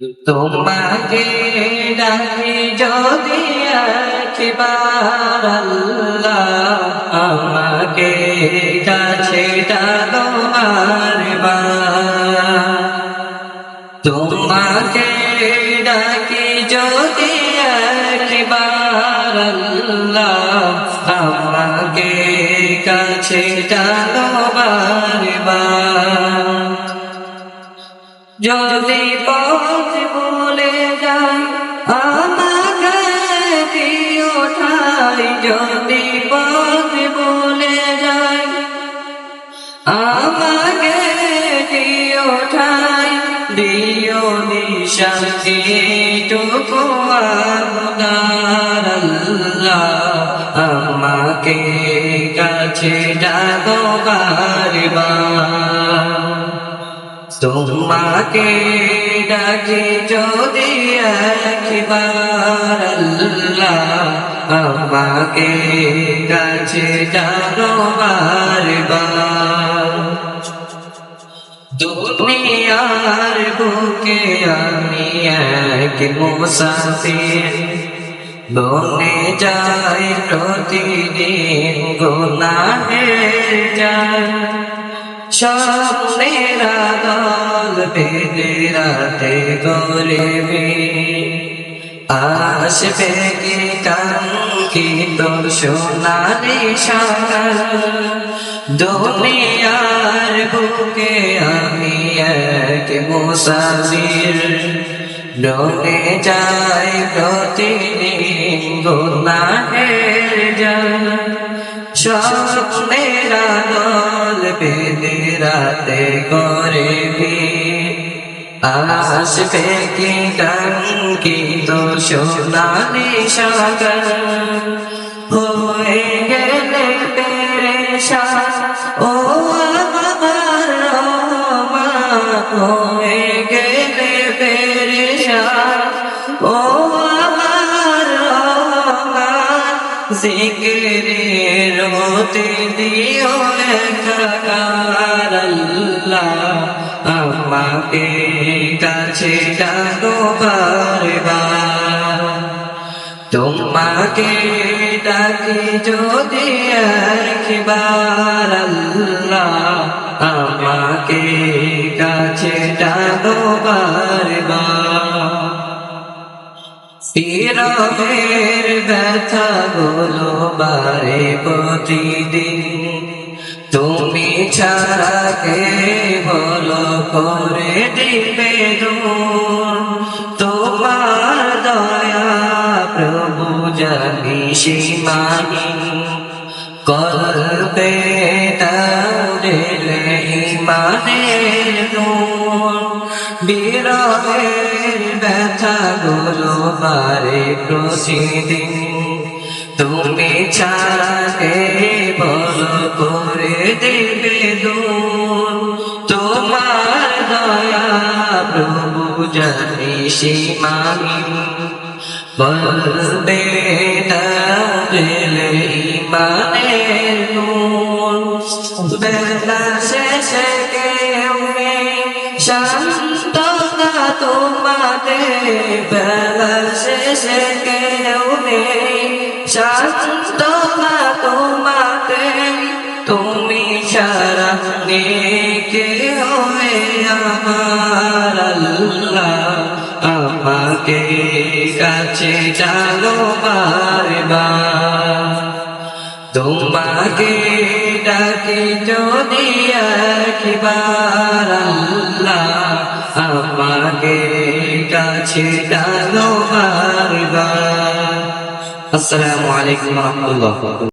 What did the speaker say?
তোমাকে ডাকি যদি আমাকে কাছে বারবার। তোমাকে ডাকি যদি আমাকে কাছে বারবার। যদি পথ ঠাই যদি পথ ভুলে যাই আমাকে দিও ঠাই, দিও নিশান্তি টুকু আপনার আল্লাহ আমাকে কাছে ডাকো বারবার। তোমাকে ডাকি যদি একবার আল্লাহ আমাকে কাছে ডাকো বারবার। দুনিয়ার বুকে আমি এক মুসাফির, বনে যাই প্রতিদিন গুনাহের যায় স্বপ্নেরা বেঁধে রাতে গরিবি আসবে কি কাঙ্ক্ষিত সোনালি সকাল দুনিয়ার বুকে আমি এক মুসাফির। ডোলে যাই প্রতিদিন গুনাহের যায় স্বপ্নেরা বেঁধে রাতে করে আসবে কি কাঙ্ক্ষিত সোনালি সাগর। হয়ে জিকিরের মতে দিও একাকার আল্লাহ আমাকে কাছে ডাকো বারবার। তোমাকে ডাকি যদি একবার, আল্লাহ আমাকে কাছে ডাকো বারবার পীরবের ব্যথা গুলো বারে প্রতিদিন। তুমি ছাড়া কে বলো করে দিবে তোমার দয়া প্রভু জানি সীমাহীন। কলবে তাউরেলে ইমানের নূর বিরহের ব্যথা গুলো বারে প্রতিদিন তুমি ছাড়া কে বল করে দেবে তোমার দয়া প্রভু জানি সীমাহীন বলবে ইমানের নূর বেলা শেষে কেউ নেই শান্তনা তোমাতে বেলা শেষে কেউ নেই শান্তনা তোমাতে তুমি সারা নেকে হয়ে আমার আল্লাহ আমাকে কাছে চালো বারবার তোমাকে ডাকি যদি একবার আল্লাহ আমাকে কাছে বারবার আসসালামু আলাইকুম